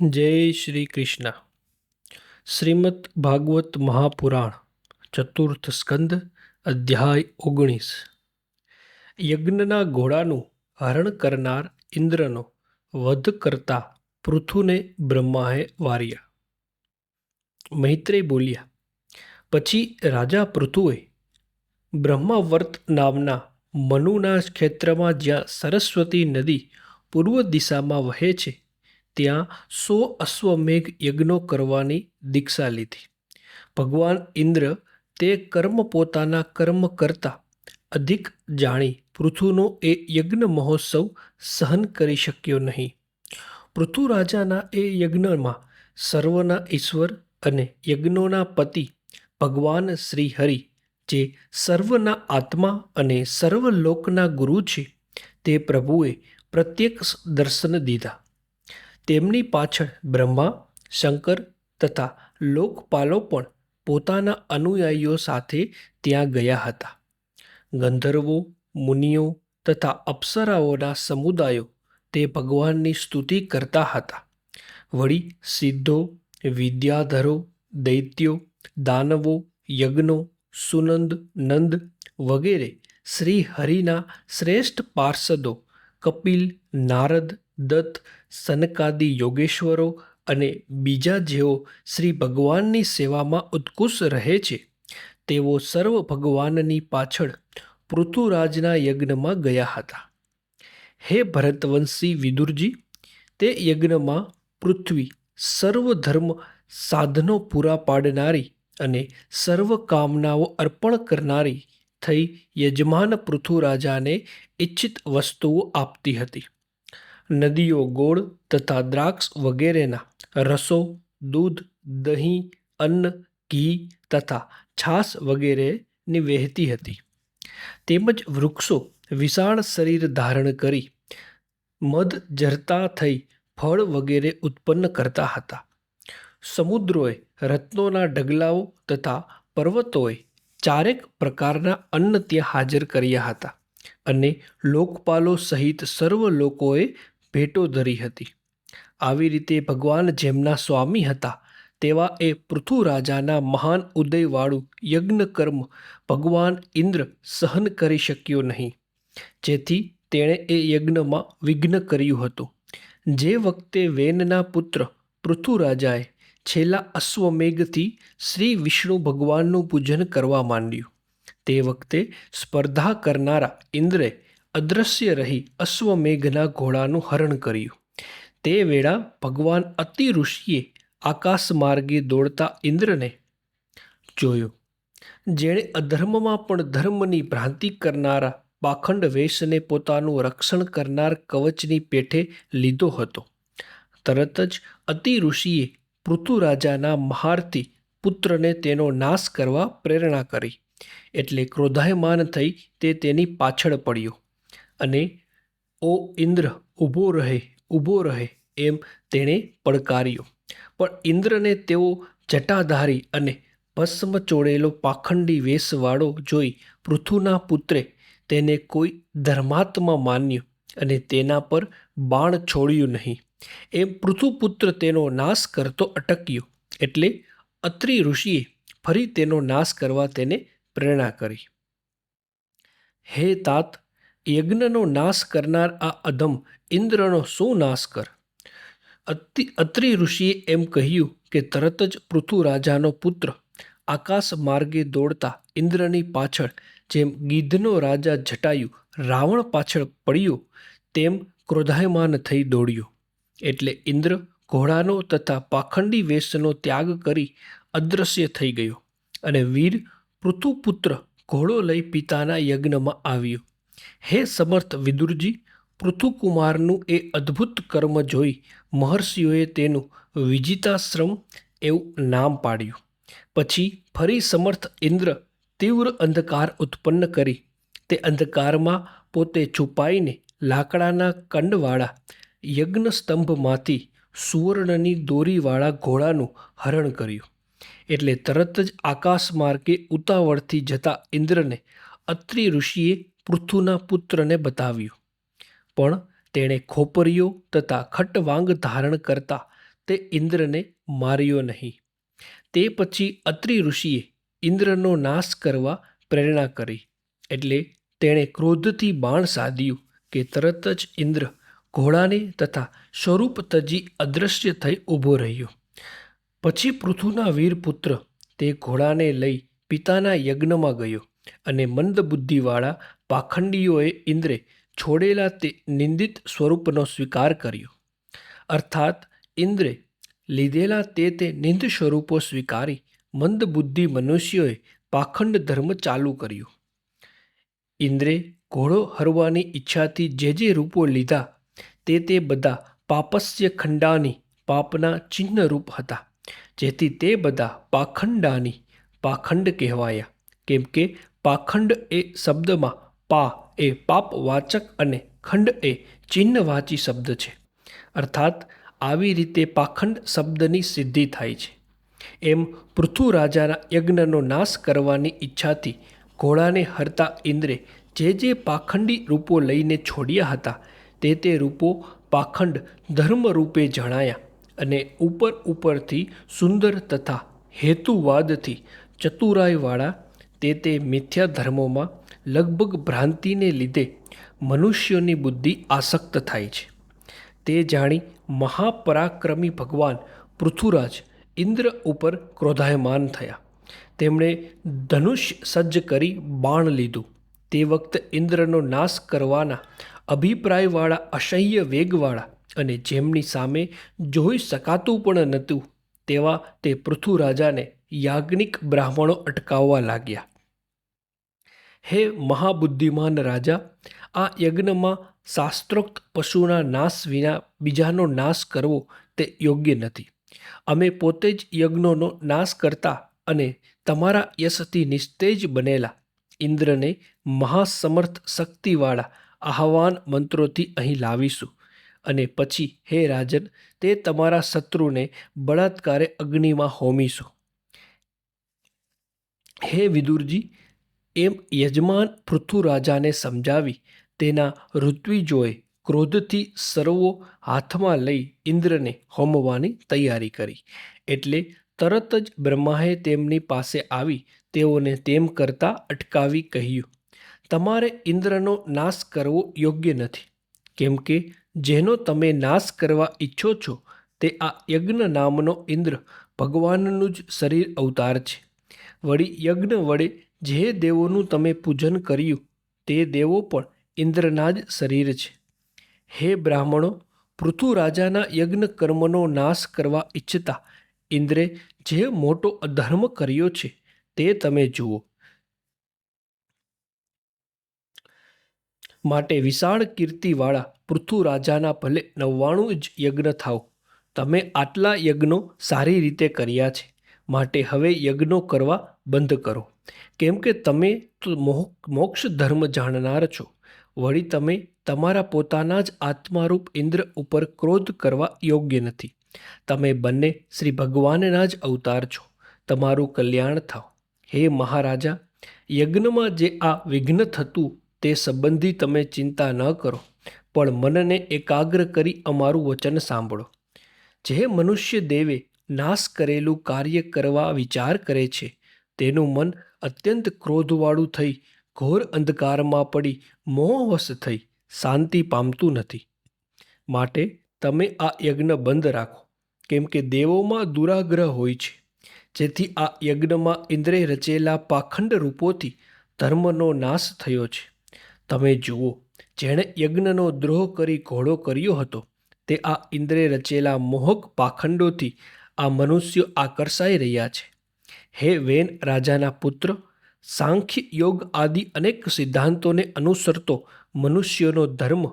જય શ્રી કૃષ્ણ. શ્રીમદ ભાગવત મહાપુરાણ, ચતુર્થ સ્કંદ, અધ્યાય ઓગણીસ. યજ્ઞના ઘોડાનું હરણ કરનાર ઇન્દ્રનો વધ કરતા પૃથુને બ્રહ્માએ વાર્યા. મૈત્રેય બોલ્યા, પછી રાજા પૃથુએ બ્રહ્માવર્ત નામના મનુના ક્ષેત્રમાં જ્યાં સરસ્વતી નદી પૂર્વ દિશામાં વહે છે ત્યાં સો અશ્વમેઘ યજ્ઞો કરવાની દીક્ષા લીધી. ભગવાન ઇન્દ્ર તે કર્મ પોતાના કર્મ કરતા અધિક જાણી પૃથુનો એ યજ્ઞ મહોત્સવ સહન કરી શક્યો નહીં. પૃથુ રાજાના એ યજ્ઞમાં સર્વના ઈશ્વર અને યજ્ઞોના પતિ ભગવાન શ્રી હરિ, જે સર્વના આત્મા અને સર્વલોકના ગુરુ છે, તે પ્રભુએ પ્રત્યક્ષ દર્શન દીધા. તેમની પાછળ બ્રહ્મા, શંકર તથા લોકપાલો પણ પોતાના અનુયાયીઓ સાથે ત્યાં ગયા હતા. ગંધર્વો, મુનિઓ તથા અપ્સરાઓના સમુદાયો તે ભગવાનની સ્તુતિ કરતા હતા. વળી સિદ્ધો, વિદ્યાધરો, દૈત્યો, દાનવો, યજ્ઞો, સુનંદ, નંદ વગેરે શ્રી હરિના શ્રેષ્ઠ પાર્ષદો કપિલ, નારદ, દત્ત સનકાદી યોગેશ્વરો અને બીજા જેઓ શ્રી ભગવાનની સેવામાં ઉત્કૃષ્ટ રહે છે, તેઓ સર્વ ભગવાનની પાછળ પૃથુરાજના યજ્ઞમાં ગયા હતા. હે ભરતવંશી વિદુરજી, તે યજ્ઞમાં પૃથ્વી સર્વ ધર્મ સાધનો પૂરા પાડનારી અને સર્વ કામનાઓ અર્પણ કરનારી થઈ યજમાન પૃથુરાજાને ઇચ્છિત વસ્તુઓ આપતી હતી. નદીઓ ગોળ તથા દ્રાક્ષ વગેરેના રસો, દૂધ, દહીં, અન્ન, ઘી તથા છાસ વગેરેની વહેતી હતી. તેમજ વૃક્ષો વિશાળ શરીર ધારણ કરી મધ જરતા થઈ ફળ વગેરે ઉત્પન્ન કરતા હતા. સમુદ્રોએ રત્નોના ઢગલાઓ તથા પર્વતોએ ચારેક પ્રકારના અન્ન ત્યાં હાજર કર્યા હતા અને લોકપાલો સહિત સર્વ લોકોએ ભેટો ધરી હતી. આવી રીતે ભગવાન જેમના સ્વામી હતા, તેવા એ પૃથુ રાજાના મહાન ઉદયવાળું યજ્ઞ કર્મ ભગવાન ઇન્દ્ર સહન કરી શક્યો નહીં, જેથી તેણે એ યજ્ઞમાં વિઘ્ન કર્યું હતું. જે વખતે વેનના પુત્ર પૃથુ છેલ્લા અશ્વમેઘથી શ્રી વિષ્ણુ ભગવાનનું પૂજન કરવા માંડ્યું, તે વખતે સ્પર્ધા કરનારા ઇન્દ્રે અદ્રશ્ય રહી અશ્વમેઘના ઘોડાનું હરણ કર્યું. તે વેળા ભગવાન અતિ ઋષિએ આકાશ માર્ગે દોડતા ઇન્દ્રને જોયો. જેણે અધર્મમાં પણ ધર્મની ભ્રાંતિ કરનારા પાખંડ વેશને પોતાનું રક્ષણ કરનાર કવચની પેઠે લીધો હતો. તરત જ અતિ ઋષિએ પૃથુરાજાના મહારથી પુત્રને તેનો નાશ કરવા પ્રેરણા કરી. એટલે ક્રોધાયમાન થઈ તે તેની પાછળ પડ્યો. અને ઓ ઇન્દ્ર ઊભો રહે ઊભો રહે એમ તેણે પડકાર્યો. પણ ઇન્દ્રને તેઓ જટાધારી અને ભસ્મ ચોળેલો પાખંડી વેશવાળો જોઈ પૃથુના પુત્રે તેને કોઈ ધર્માત્મા માન્યો અને તેના પર બાણ છોડ્યું નહીં. એમ પૃથુપુત્ર તેનો નાશ કરતો અટક્યો એટલે અત્રિ ઋષિએ ફરી તેનો નાશ કરવા તેને પ્રેરણા કરી. હે તાત યજ્ઞનો નાશ કરનાર આ અધમ ઇન્દ્રનો શું નાશ કર? અતિ અત્રિ ઋષિએ એમ કહ્યું કે તરત જ પૃથુ રાજાનો પુત્ર આકાશ માર્ગે દોડતા ઇન્દ્રની પાછળ જેમ ગીધનો રાજા જટાયુ રાવણ પાછળ પડ્યો, તેમ ક્રોધાયમાન થઈ દોડ્યો. એટલે ઇન્દ્ર ઘોડાનો તથા પાખંડી વેશનો ત્યાગ કરી અદૃશ્ય થઈ ગયો અને વીર પૃથુપુત્ર ઘોડો લઈ પિતાના યજ્ઞમાં આવ્યો. હે સમર્થ વિદુરજી, પૃથુકુમારનું એ અદ્ભુત કર્મ જોઈ મહર્ષિઓએ તેનું વિજિતાશ્રમ એવું નામ પાડ્યું. પછી ફરી સમર્થ ઇન્દ્ર તીવ્ર અંધકાર ઉત્પન્ન કરી. તે અંધકારમાં પોતે છુપાઈને લાકડાના કંડવાળા યજ્ઞસ્તંભમાંથી સુવર્ણની દોરીવાળા ઘોડાનું હરણ કર્યું. એટલે તરત જ આકાશ માર્ગે ઉતાવળથી જતા ઇન્દ્રને અત્રિ ઋષિએ પૃથુના પુત્રને બતાવ્યું. પણ તેણે ખોપરીઓ તથા ખટવાંગ ધારણ કરતા તે ઇન્દ્રને માર્યો નહીં. તે પછી અત્રિ ઋષિએ ઇન્દ્રનો નાશ કરવા પ્રેરણા કરી. એટલે તેણે ક્રોધથી બાણ સાધ્યું કે તરત જ ઇન્દ્ર ઘોડાને તથા સ્વરૂપ તજી અદૃશ્ય થઈ ઊભો રહ્યો. પછી પૃથુના વીર પુત્ર તે ઘોડાને લઈ પિતાના યજ્ઞમાં ગયો અને મંદ બુદ્ધિવાળા પાખંડીઓએ ઇન્દ્રે છોડેલા તે નિંદિત સ્વરૂપનો સ્વીકાર કર્યો. અર્થાત, ઇન્દ્રે લીધેલા તે તે નિંદ સ્વરૂપો સ્વીકારી મંદ બુદ્ધિ મનુષ્યોએ પાખંડ ધર્મ ચાલુ કર્યો. ઇન્દ્રે ઘોડો હરવાની ઈચ્છાથી જે જે રૂપો લીધા, તે તે બધા પાપસ્ય ખંડાની પાપના ચિહ્ન રૂપ હતા, જેથી તે બધા પાખંડાની પાખંડ કહેવાયા. કેમ કે પાખંડ એ શબ્દમાં પા એ પાપવાચક અને ખંડ એ ચિહ્નવાચી શબ્દ છે. અર્થાત, આવી રીતે પાખંડ શબ્દની સિદ્ધિ થાય છે. એમ પૃથુ રાજાના યજ્ઞનો નાશ કરવાની ઈચ્છાથી ઘોડાને હરતા ઇન્દ્રે જે જે પાખંડી રૂપો લઈને છોડ્યા હતા, તે તે રૂપો પાખંડ ધર્મ રૂપે જણાયા અને ઉપર ઉપરથી સુંદર તથા હેતુવાદથી ચતુરાઈવાળા તે તે મિથ્યા ધર્મોમાં લગભગ ભ્રાંતિને લીધે મનુષ્યોની બુદ્ધિ આસક્ત થાય છે. તે જાણી મહાપરાક્રમી ભગવાન પૃથુરાજ ઇન્દ્ર ઉપર ક્રોધાયમાન થયા. તેમણે ધનુષ્ય સજ્જ કરી બાણ લીધું. તે વખતે ઇન્દ્રનો નાશ કરવાના અભિપ્રાયવાળા, અસહ્ય વેગવાળા અને જેમની સામે જોઈ શકાતું પણ નહોતું, તેવા તે પૃથુરાજાને યાજ્ઞિક બ્રાહ્મણો અટકાવવા લાગ્યા. હે મહાબુદ્ધિમાન રાજા, આ યજ્ઞમાં શાસ્ત્રોક્ત પશુના નાશ વિના બીજાનો નાશ કરવો તે યોગ્ય નથી. અમે પોતે જ યજ્ઞોનો નાશ કરતા અને તમારા યશથી નિસ્તેજ બનેલા ઇન્દ્રને મહાસમર્થ શક્તિવાળા આહવાન મંત્રોથી અહીં લાવીશું. અને પછી હે રાજન, તે તમારા શત્રુને બળાત્કારે અગ્નિમાં હોમીશું. હે વિદુરજી એમ યજમાન પૃથ્વીરાજાને સમજાવી તેના ઋત્વિજોએ ક્રોધથી સર્વો હાથમાં લઈ ઇન્દ્રને હોમવાની તૈયારી કરી. એટલે તરત જ બ્રહ્માએ તેમની પાસે આવી તેઓને તેમ કરતા અટકાવી કહ્યું, તમારે ઇન્દ્રનો નાશ કરવો યોગ્ય નથી. કેમ કે જેનો તમે નાશ કરવા ઈચ્છો છો તે આ યજ્ઞ નામનો ઇન્દ્ર ભગવાનનું જ શરીર અવતાર છે. વળી યજ્ઞ વડે જે દેવોનું તમે પૂજન કર્યું, તે દેવો પણ ઇન્દ્રના જ શરીર છે. હે બ્રાહ્મણો પૃથુ રાજાના યજ્ઞ કર્મનો નાશ કરવા ઈચ્છતા ઇન્દ્રે જે મોટો અધર્મ કર્યો છે, તે તમે જુઓ. માટે વિશાળ કીર્તિવાળા પૃથુ રાજાના ભલે નવ્વાણું જ યજ્ઞ થાવ તમે આટલા યજ્ઞો સારી રીતે કર્યા છે. માટે હવે યજ્ઞો કરવા બંધ કરો. કેમ કે તમે તો મોક્ષ ધર્મ જાણનાર છો. વળી તમે તમારા પોતાના જ આત્મારૂપ ઇન્દ્ર ઉપર ક્રોધ કરવા યોગ્ય નથી. તમે બંને શ્રી ભગવાનના જ અવતાર છો. તમારું કલ્યાણ થાવ. હે મહારાજા, યજ્ઞમાં જે આ વિઘ્ન થતું તે સંબંધી તમે ચિંતા ન કરો, પણ મનને એકાગ્ર કરી અમારું વચન સાંભળો. જે મનુષ્ય દેવે નાશ કરેલું કાર્ય કરવા વિચાર કરે છે, તેનું મન અત્યંત ક્રોધવાળું થઈ, ઘોર અંધકારમાં પડી, મોહવશ થઈ, શાંતિ પામતું નથી. માટે તમે આ યજ્ઞ બંધ રાખો, કેમ કે દેવોમાં દુરાગ્રહ હોય છે. જેથી આ યજ્ઞમાં ઇન્દ્રે રચેલા પાખંડ રૂપોથી ધર્મનો નાશ થયો છે. તમે જુઓ, જેણે યજ્ઞનો દ્રોહ કરી ઘોડો કર્યો હતો, તે આ ઇન્દ્રે રચેલા મોહક પાખંડોથી આ મનુષ્યો આકર્ષાઈ રહ્યા છે. હે વેન રાજાના પુત્ર, સાંખ્ય યોગ આદિ અનેક સિદ્ધાંતોને અનુસરતો મનુષ્યનો ધર્મ,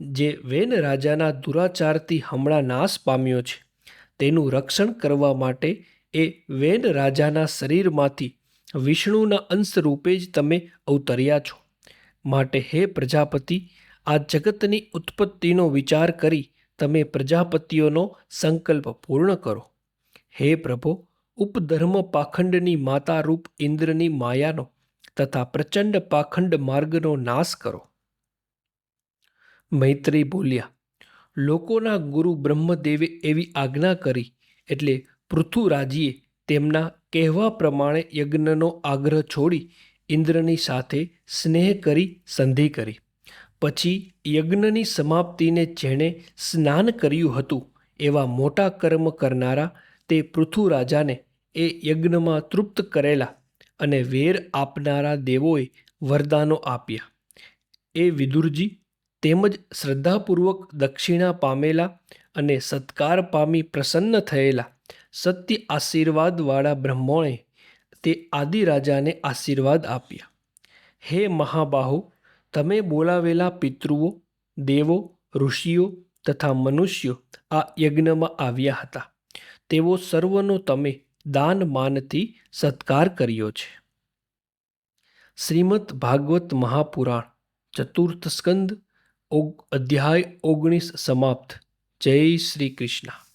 જે વેન રાજાના દુરાચારથી હમણાં નાશ પામ્યો છે, તેનું રક્ષણ કરવા માટે એ વેન રાજાના શરીરમાંથી વિષ્ણુના અંશ રૂપે જ તમે અવતર્યા છો. માટે હે પ્રજાપતિ, આ જગતની ઉત્પત્તિનો વિચાર કરી તમે પ્રજાપતિઓનો સંકલ્પ પૂર્ણ કરો. હે પ્રભો ઉપધર્મ પાખંડની માતા રૂપ ઇન્દ્રની માયાનો તથા પ્રચંડ પાખંડ માર્ગનો નાશ કરો. મૈત્રી બોલ્યા, લોકોના ગુરુ બ્રહ્મદેવે એવી આજ્ઞા કરી એટલે પૃથુરાજીએ તેમના કહેવા પ્રમાણે યજ્ઞનો આગ્રહ છોડી ઇન્દ્રની સાથે સ્નેહ કરી સંધિ કરી. પછી યજ્ઞની સમાપ્તિને જેણે સ્નાન કર્યું હતું એવા મોટા કર્મ કરનારા તે પૃથુરાજાને એ યજ્ઞમાં તૃપ્ત કરેલા અને વેર આપનારા દેવોએ વરદાનો આપ્યા. એ વિદુરજી તેમજ શ્રદ્ધાપૂર્વક દક્ષિણા પામેલા અને સત્કાર પામી પ્રસન્ન થયેલા સત્ય આશીર્વાદવાળા બ્રહ્મોએ તે આદિરાજાને આશીર્વાદ આપ્યા. હે મહાબાહુ, તમે બોલાવેલા પિતૃઓ, દેવો, ઋષિઓ તથા મનુષ્યો આ યજ્ઞમાં આવ્યા હતા. તેઓ સર્વનો તમે દાન માનથી સત્કાર કર્યો છે. શ્રીમદ ભાગવત મહાપુરાણ ચતુર્થ સ્કંદ અધ્યાય ઓગણીસ સમાપ્ત. જય શ્રી કૃષ્ણ.